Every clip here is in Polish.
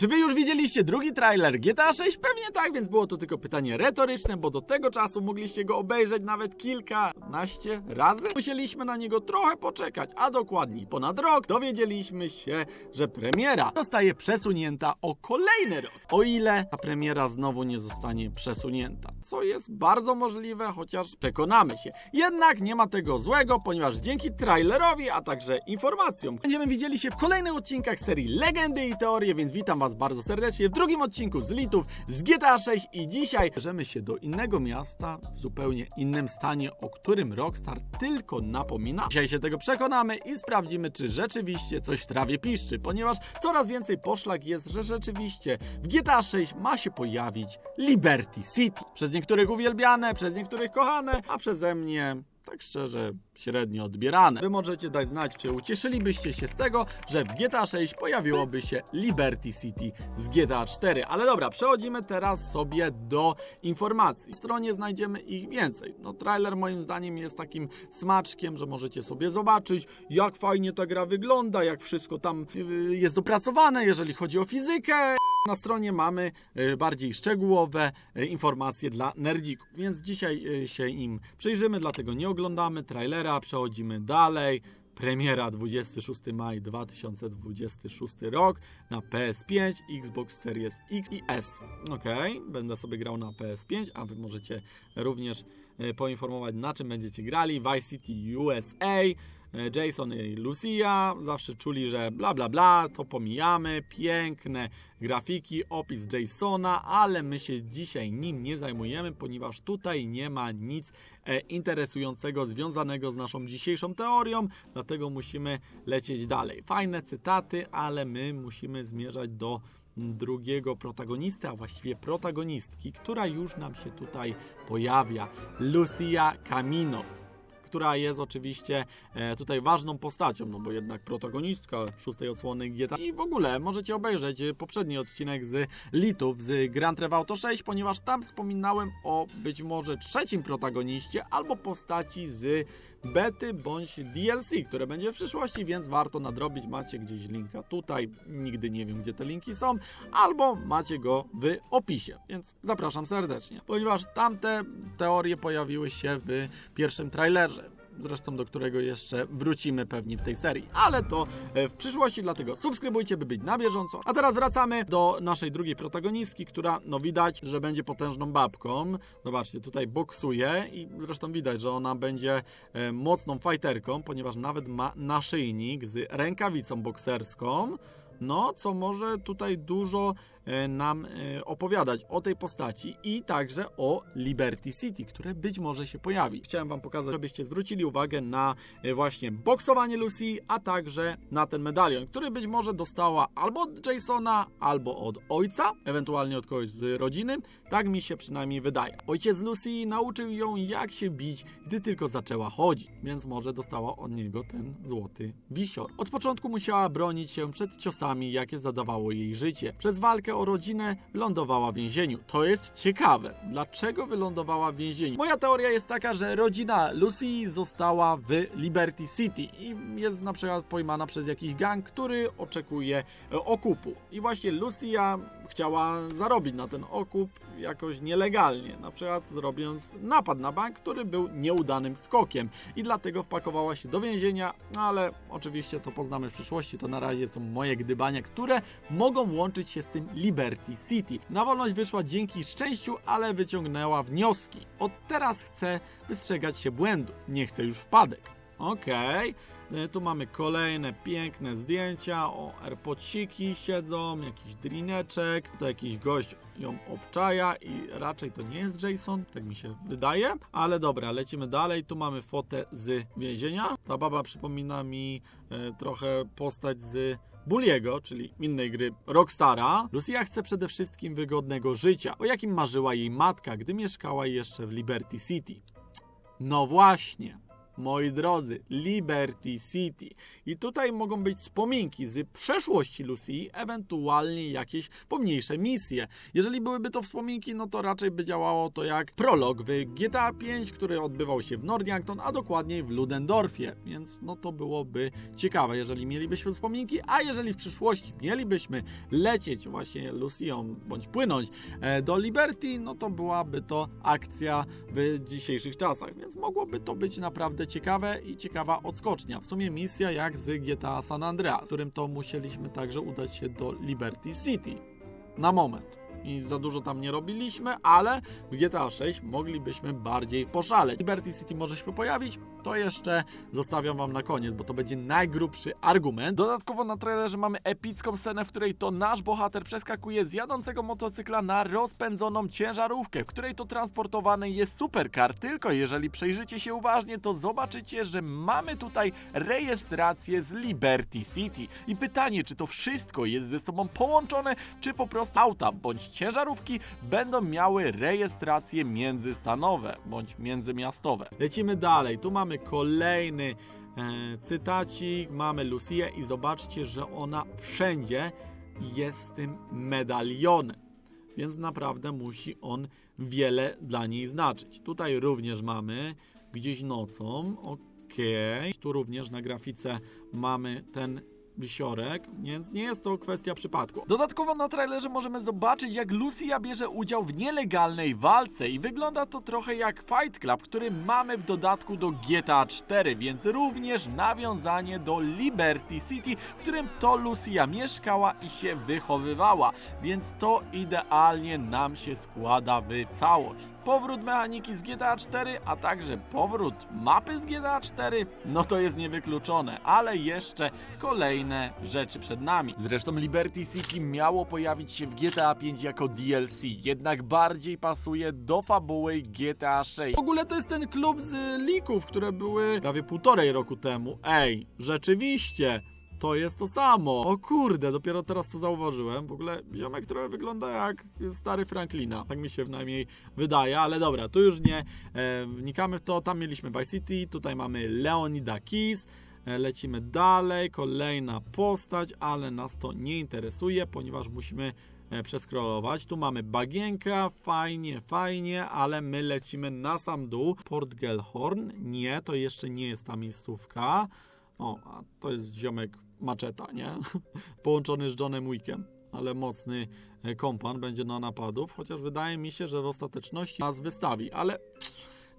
Czy wy już widzieliście drugi trailer GTA 6? Pewnie tak, więc było to tylko pytanie retoryczne, bo do tego czasu mogliście go obejrzeć nawet kilkanaście razy. Musieliśmy na niego trochę poczekać, a dokładniej ponad rok dowiedzieliśmy się, że premiera zostaje przesunięta o kolejny rok. O ile ta premiera znowu nie zostanie przesunięta, co jest bardzo możliwe, chociaż przekonamy się. Jednak nie ma tego złego, ponieważ dzięki trailerowi, a także informacjom będziemy widzieli się w kolejnych odcinkach serii Legendy i Teorie, więc witam Was bardzo serdecznie w drugim odcinku z Litów z GTA 6 i dzisiaj bierzemy się do innego miasta w zupełnie innym stanie, o którym Rockstar tylko napomina. Dzisiaj się tego przekonamy i sprawdzimy, czy rzeczywiście coś w trawie piszczy, ponieważ coraz więcej poszlak jest, że rzeczywiście w GTA 6 ma się pojawić Liberty City. Przez niektórych uwielbiane, przez niektórych kochane, a przeze mnie tak szczerze, średnio odbierane. Wy możecie dać znać, czy ucieszylibyście się z tego, że w GTA 6 pojawiłoby się Liberty City z GTA 4. Ale dobra, przechodzimy teraz sobie do informacji. W stronie znajdziemy ich więcej. No trailer moim zdaniem jest takim smaczkiem, że możecie sobie zobaczyć, jak fajnie ta gra wygląda, jak wszystko tam yy, jest dopracowane, jeżeli chodzi o fizykę. Na stronie mamy e, bardziej szczegółowe e, informacje dla nerdzików, więc dzisiaj e, się im przyjrzymy, dlatego nie oglądamy trailera, przechodzimy dalej. Premiera 26 maj 2026 rok na PS5, Xbox Series X i S. Ok, będę sobie grał na PS5, a Wy możecie również poinformować na czym będziecie grali. Vice City USA, Jason i Lucia zawsze czuli, że bla bla bla, to pomijamy, piękne grafiki, opis Jasona, ale my się dzisiaj nim nie zajmujemy, ponieważ tutaj nie ma nic e, interesującego związanego z naszą dzisiejszą teorią, dlatego musimy lecieć dalej. Fajne cytaty, ale my musimy zmierzać do drugiego protagonisty, a właściwie protagonistki, która już nam się tutaj pojawia. Lucia Caminos która jest oczywiście e, tutaj ważną postacią, no bo jednak protagonistka szóstej odsłony GTA i w ogóle możecie obejrzeć poprzedni odcinek z Litów z Grand Theft Auto 6, ponieważ tam wspominałem o być może trzecim protagoniście albo postaci z bety bądź DLC, które będzie w przyszłości, więc warto nadrobić. Macie gdzieś linka tutaj, nigdy nie wiem gdzie te linki są, albo macie go w opisie, więc zapraszam serdecznie, ponieważ tamte teorie pojawiły się w pierwszym trailerze zresztą do którego jeszcze wrócimy pewnie w tej serii, ale to e, w przyszłości, dlatego subskrybujcie, by być na bieżąco. A teraz wracamy do naszej drugiej protagonistki, która no widać, że będzie potężną babką. Zobaczcie, tutaj boksuje i zresztą widać, że ona będzie e, mocną fighterką, ponieważ nawet ma naszyjnik z rękawicą bokserską. No, co może tutaj dużo e, nam e, opowiadać o tej postaci i także o Liberty City, które być może się pojawi. Chciałem Wam pokazać, żebyście zwrócili uwagę na e, właśnie boksowanie Lucy, a także na ten medalion, który być może dostała albo od Jasona, albo od ojca, ewentualnie od kogoś z rodziny. Tak mi się przynajmniej wydaje. Ojciec Lucy nauczył ją, jak się bić, gdy tylko zaczęła chodzić, więc może dostała od niego ten złoty wisior. Od początku musiała bronić się przed ciosami, jakie zadawało jej życie. Przez walkę o rodzinę lądowała w więzieniu. To jest ciekawe. Dlaczego wylądowała w więzieniu? Moja teoria jest taka, że rodzina Lucy została w Liberty City i jest na przykład pojmana przez jakiś gang, który oczekuje e, okupu. I właśnie Lucia chciała zarobić na ten okup jakoś nielegalnie, na przykład zrobiąc napad na bank, który był nieudanym skokiem i dlatego wpakowała się do więzienia, no ale oczywiście to poznamy w przyszłości, to na razie są moje gdybania, które mogą łączyć się z tym Liberty City. Na wolność wyszła dzięki szczęściu, ale wyciągnęła wnioski. Od teraz chce wystrzegać się błędów, nie chce już wpadek. Okej, E, tu mamy kolejne piękne zdjęcia, o airpodsiki siedzą, jakiś drineczek, to jakiś gość ją obczaja i raczej to nie jest Jason, tak mi się wydaje, ale dobra, lecimy dalej, tu mamy fotę z więzienia, ta baba przypomina mi e, trochę postać z Bulliego, czyli innej gry Rockstara, Lucia chce przede wszystkim wygodnego życia, o jakim marzyła jej matka, gdy mieszkała jeszcze w Liberty City. No właśnie. Moi drodzy, Liberty City. I tutaj mogą być wspominki z przeszłości Lucy, ewentualnie jakieś pomniejsze misje. Jeżeli byłyby to wspominki, no to raczej by działało to jak prolog w GTA 5, który odbywał się w Nordiangton, a dokładniej w Ludendorffie, więc no to byłoby ciekawe, jeżeli mielibyśmy wspominki, a jeżeli w przyszłości mielibyśmy lecieć właśnie Lucyą, bądź płynąć e, do Liberty, no to byłaby to akcja w dzisiejszych czasach, więc mogłoby to być naprawdę ciekawe i ciekawa odskocznia. W sumie misja jak z GTA San Andreas, którym to musieliśmy także udać się do Liberty City. Na moment. I za dużo tam nie robiliśmy, ale w GTA 6 moglibyśmy bardziej poszaleć. Liberty City może się pojawić, to jeszcze zostawiam Wam na koniec, bo to będzie najgrubszy argument. Dodatkowo na trailerze mamy epicką scenę, w której to nasz bohater przeskakuje z jadącego motocykla na rozpędzoną ciężarówkę, w której to transportowany jest supercar. Tylko jeżeli przejrzycie się uważnie, to zobaczycie, że mamy tutaj rejestrację z Liberty City. I pytanie, czy to wszystko jest ze sobą połączone, czy po prostu auta bądź ciężarówki będą miały rejestracje międzystanowe bądź międzymiastowe. Lecimy dalej. Tu mamy kolejny e, cytacik, mamy Lucię i zobaczcie, że ona wszędzie jest tym medalionem. Więc naprawdę musi on wiele dla niej znaczyć. Tutaj również mamy gdzieś nocą, okej. Tu również na grafice mamy ten wisiorek, więc nie jest to kwestia przypadku. Dodatkowo na trailerze możemy zobaczyć, jak Lucia bierze udział w nielegalnej walce i wygląda to trochę jak Fight Club, który mamy w dodatku do GTA 4, więc również nawiązanie do Liberty City, w którym to Lucia mieszkała i się wychowywała, więc to idealnie nam się składa w całość powrót mechaniki z GTA 4, a także powrót mapy z GTA 4, no to jest niewykluczone, ale jeszcze kolejne rzeczy przed nami. Zresztą Liberty City miało pojawić się w GTA 5 jako DLC, jednak bardziej pasuje do fabuły GTA 6. W ogóle to jest ten klub z lików, które były prawie półtorej roku temu. Ej, rzeczywiście! To jest to samo. O kurde, dopiero teraz to zauważyłem. W ogóle ziomek, który wygląda jak stary Franklina. Tak mi się przynajmniej wydaje, ale dobra, tu już nie e, wnikamy w to. Tam mieliśmy Vice City, tutaj mamy Leonida Keys. E, Lecimy dalej, kolejna postać, ale nas to nie interesuje, ponieważ musimy e, przeskrolować. Tu mamy bagienka, fajnie, fajnie, ale my lecimy na sam dół. Port Gelhorn, nie, to jeszcze nie jest ta miejscówka. O, a to jest ziomek maczeta, nie? Połączony z Johnem Wickiem, ale mocny e, kompan będzie na napadów, chociaż wydaje mi się, że w ostateczności nas wystawi, ale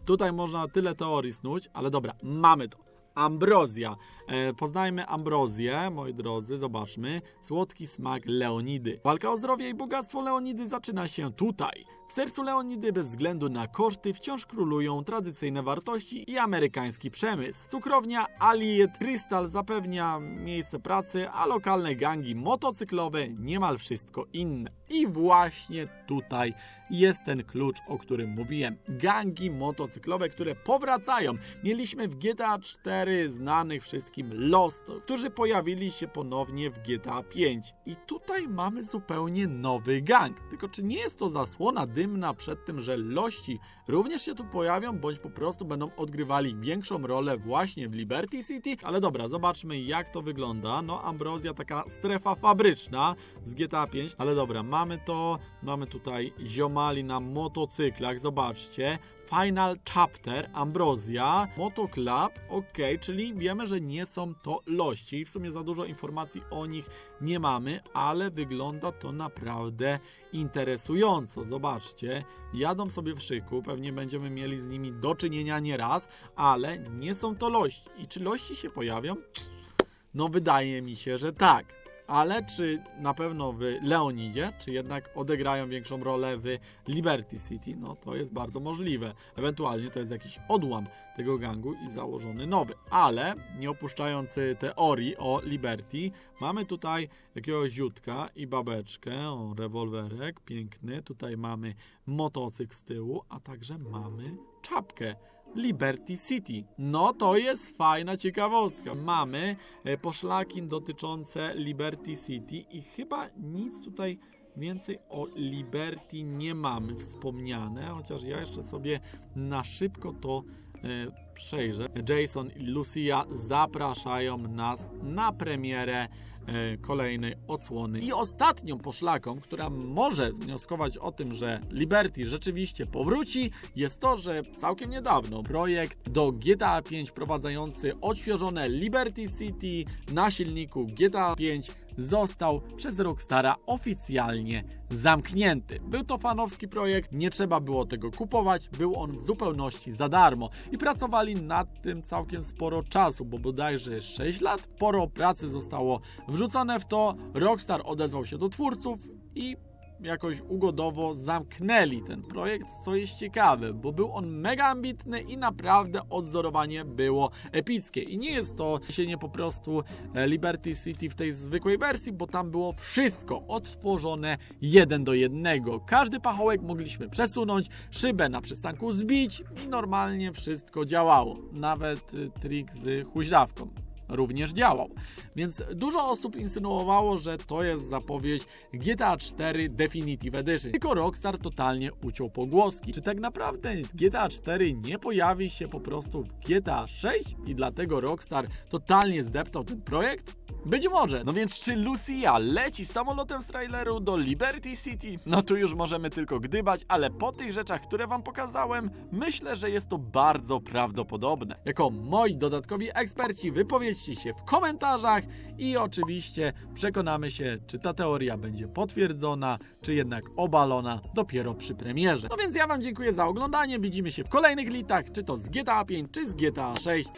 tutaj można tyle teorii snuć, ale dobra, mamy to. Ambrozja. E, poznajmy Ambrozję, moi drodzy, zobaczmy. Słodki smak Leonidy. Walka o zdrowie i bogactwo Leonidy zaczyna się tutaj. W sercu Leonidy bez względu na koszty wciąż królują tradycyjne wartości i amerykański przemysł. Cukrownia Allied Crystal zapewnia miejsce pracy, a lokalne gangi motocyklowe niemal wszystko inne. I właśnie tutaj jest ten klucz, o którym mówiłem. Gangi motocyklowe, które powracają. Mieliśmy w GTA 4 znanych wszystkim Lost, którzy pojawili się ponownie w GTA 5. I tutaj mamy zupełnie nowy gang. Tylko czy nie jest to zasłona dymna przed tym, że lości również się tu pojawią, bądź po prostu będą odgrywali większą rolę właśnie w Liberty City? Ale dobra, zobaczmy jak to wygląda. No, Ambrozja, taka strefa fabryczna z GTA 5. Ale dobra, mamy to, mamy tutaj ziomali na motocyklach, zobaczcie. Final Chapter, Ambrozja, Motoclub, ok, czyli wiemy, że nie są to lości. W sumie za dużo informacji o nich nie mamy, ale wygląda to naprawdę interesująco. Zobaczcie, jadą sobie w szyku, pewnie będziemy mieli z nimi do czynienia nieraz, ale nie są to lości. I czy lości się pojawią? No wydaje mi się, że tak. Ale czy na pewno w Leonidzie, czy jednak odegrają większą rolę w Liberty City? No to jest bardzo możliwe. Ewentualnie to jest jakiś odłam tego gangu i założony nowy. Ale nie opuszczając teorii o Liberty, mamy tutaj jakiegoś ziutka i babeczkę, o rewolwerek piękny. Tutaj mamy motocykl z tyłu, a także mamy czapkę. Liberty City. No to jest fajna ciekawostka. Mamy e, poszlaki dotyczące Liberty City i chyba nic tutaj więcej o Liberty nie mamy wspomniane, chociaż ja jeszcze sobie na szybko to y, przejrzę. Jason i Lucia zapraszają nas na premierę kolejnej odsłony. I ostatnią poszlaką, która może wnioskować o tym, że Liberty rzeczywiście powróci, jest to, że całkiem niedawno projekt do GTA 5 wprowadzający odświeżone Liberty City na silniku GTA 5 został przez Rockstara oficjalnie zamknięty. Był to fanowski projekt, nie trzeba było tego kupować, był on w zupełności za darmo i pracowali nad tym całkiem sporo czasu, bo bodajże 6 lat. Sporo pracy zostało wrzucone w to. Rockstar odezwał się do twórców i jakoś ugodowo zamknęli ten projekt, co jest ciekawe, bo był on mega ambitny i naprawdę odzorowanie było epickie. I nie jest to się nie po prostu e, Liberty City w tej zwykłej wersji, bo tam było wszystko odtworzone jeden do jednego. Każdy pachołek mogliśmy przesunąć, szybę na przystanku zbić i normalnie wszystko działało. Nawet y, trik z huźdawką również działał. Więc dużo osób insynuowało, że to jest zapowiedź GTA 4 Definitive Edition. Tylko Rockstar totalnie uciął pogłoski. Czy tak naprawdę GTA 4 nie pojawi się po prostu w GTA 6 i dlatego Rockstar totalnie zdeptał ten projekt? Być może. No więc czy Lucia leci samolotem z traileru do Liberty City? No tu już możemy tylko gdybać, ale po tych rzeczach, które wam pokazałem, myślę, że jest to bardzo prawdopodobne. Jako moi dodatkowi eksperci wypowiedzcie się w komentarzach i oczywiście przekonamy się, czy ta teoria będzie potwierdzona, czy jednak obalona dopiero przy premierze. No więc ja wam dziękuję za oglądanie, widzimy się w kolejnych litach, czy to z GTA 5, czy z GTA 6.